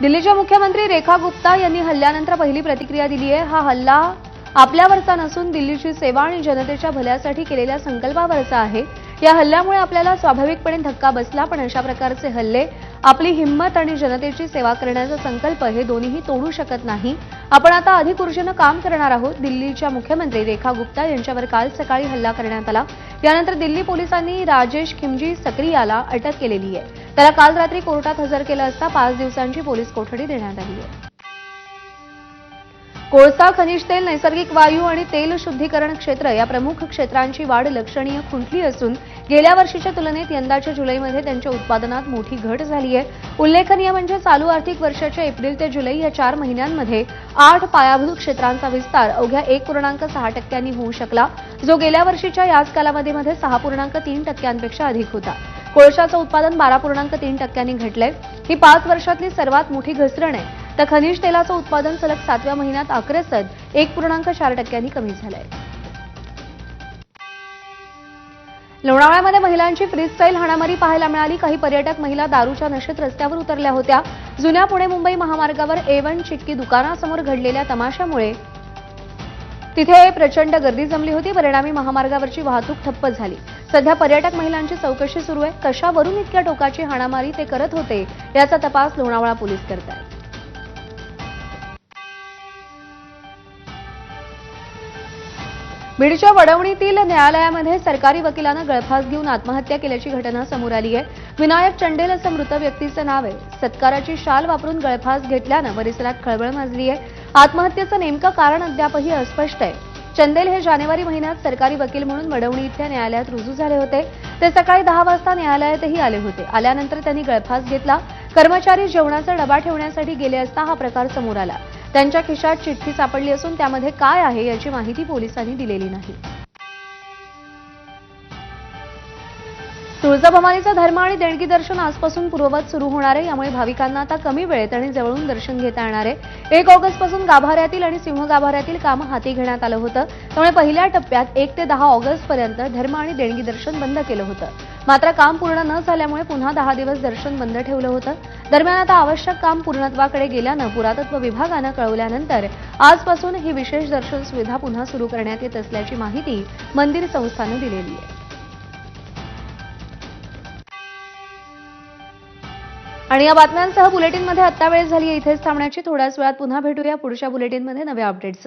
दिल्लीच्या मुख्यमंत्री रेखा गुप्ता यांनी हल्ल्यानंतर पहिली प्रतिक्रिया दिली आहे. हा हल्ला आपल्यावरचा नसून दिल्लीची सेवा आणि जनतेच्या भल्यासाठी केलेल्या संकल्पावरचा आहे. या हल्ल्यामुळे आपल्याला स्वाभाविकपणे धक्का बसला पण अशा प्रकारचे हल्ले आपली हिंमत आणि जनतेची सेवा करण्याचा संकल्प हे दोन्हीही तोडू शकत नाही. आपण आता अधिक ऊर्जेनं काम करणार आहोत. दिल्लीच्या मुख्यमंत्री रेखा गुप्ता यांच्यावर काल सकाळी हल्ला करण्यात आला. यानंतर दिल्ली पोलिसांनी राजेश खिमजी सक्रियाला अटक केलेली आहे. त्याला काल रात्री कोर्टात हजर केलं असता पाच दिवसांची पोलीस कोठडी देण्यात आली आहे. कोळसा खनिज तेल नैसर्गिक वायू आणि तेल शुद्धीकरण क्षेत्र या प्रमुख क्षेत्रांची वाढ लक्षणीय खुंटली असून गेल्या वर्षीच्या तुलनेत यंदाच्या जुलैमध्ये त्यांच्या उत्पादनात मोठी घट झाली आहे. उल्लेखनीय म्हणजे चालू आर्थिक वर्षाच्या एप्रिल ते जुलै या चार महिन्यांमध्ये आठ पायाभूत क्षेत्रांचा विस्तार अवघ्या एक पूर्णांक सहा टक्क्यांनी होऊ शकला जो गेल्या वर्षीच्या याच कालावधीमध्ये सहा पूर्णांक तीन टक्क्यांपेक्षा अधिक होता. कोळशाचं उत्पादन बारा पूर्णांक तीन टक्क्यांनी घटलंय. ही पाच वर्षातली सर्वात मोठी घसरण आहे. तर खनिज तेलाचं उत्पादन सलग सातव्या महिन्यात आकरेसत एक पूर्णांक चार टक्क्यांनी कमी झालंय. लोणावळ्यामध्ये महिलांची फ्रीस्टाईल हाणामारी पाहायला मिळाली. काही पर्यटक महिला दारूच्या नशेत रस्त्यावर उतरल्या होत्या. जुन्या पुणे मुंबई महामार्गावर ए वन चिक्की दुकानासमोर घडलेल्या तमाशामुळे तिथे प्रचंड गर्दी जमली होती. परिणामी महामार्गावरची वाहतूक ठप्प झाली. सध्या पर्यटक महिलांची चौकशी सुरू आहे. कशावरून इतक्या टोकाची हाणामारी ते करत होते याचा तपास लोणावळा पोलीस करत आहेत बीडच्या वडवणीतील न्यायालयामध्ये सरकारी वकिलानं गळफास घेऊन आत्महत्या केल्याची घटना समोर आली आहे. विनायक चंडेल असं मृत व्यक्तीचं नाव आहे. सत्काराची शाल वापरून गळफास घेतल्यानं परिसरात खळबळ माजली आहे. आत्महत्येचं नेमकं कारण अद्यापही अस्पष्ट आहे. चंदेल हे जानेवारी महिन्यात सरकारी वकील म्हणून वडवणी इथल्या न्यायालयात रुजू झाले होते. ते सकाळी दहा वाजता न्यायालयातही आले होते. आल्यानंतर त्यांनी गळफास घेतला. कर्मचारी जेवणाचा डबा ठेवण्यासाठी गेले असता हा प्रकार समोर आला. त्यांच्या खिशात चिठ्ठी सापडली असून त्यामध्ये काय आहे याची माहिती पोलिसांनी दिलेली नाही. तुळजाभवानीचा धर्म आणि देणगी दर्शन आजपासून पूर्ववत सुरू होणार आहे. यामुळे भाविकांना आता कमी वेळेत आणि जवळून दर्शन घेता येणार आहे. एक ऑगस्टपासून गाभाऱ्यातील आणि सिंह गाभाऱ्यातील काम हाती घेण्यात आलं होतं. त्यामुळे पहिल्या टप्प्यात एक ते दहा ऑगस्टपर्यंत धर्म आणि देणगी दर्शन बंद केलं होतं. मात्र काम पूर्ण न झाल्यामुळे पुन्हा दहा दिवस दर्शन बंद ठेवलं होतं. दरम्यान आता आवश्यक काम पूर्णत्वाकडे गेल्यानं पुरातत्व विभागानं कळवल्यानंतर आजपासून ही विशेष दर्शन सुविधा पुन्हा सुरू करण्यात येत असल्याची माहिती मंदिर संस्थानं दिलेली आहे. आणि या बातम्यांसह बुलेटिनमध्ये आत्ता वेळ झाली आहे. इथेच थांबण्याची थोड्याच वेळात पुन्हा भेटूया. पुढच्या बुलेटिनमध्ये नव्या अपडेट्स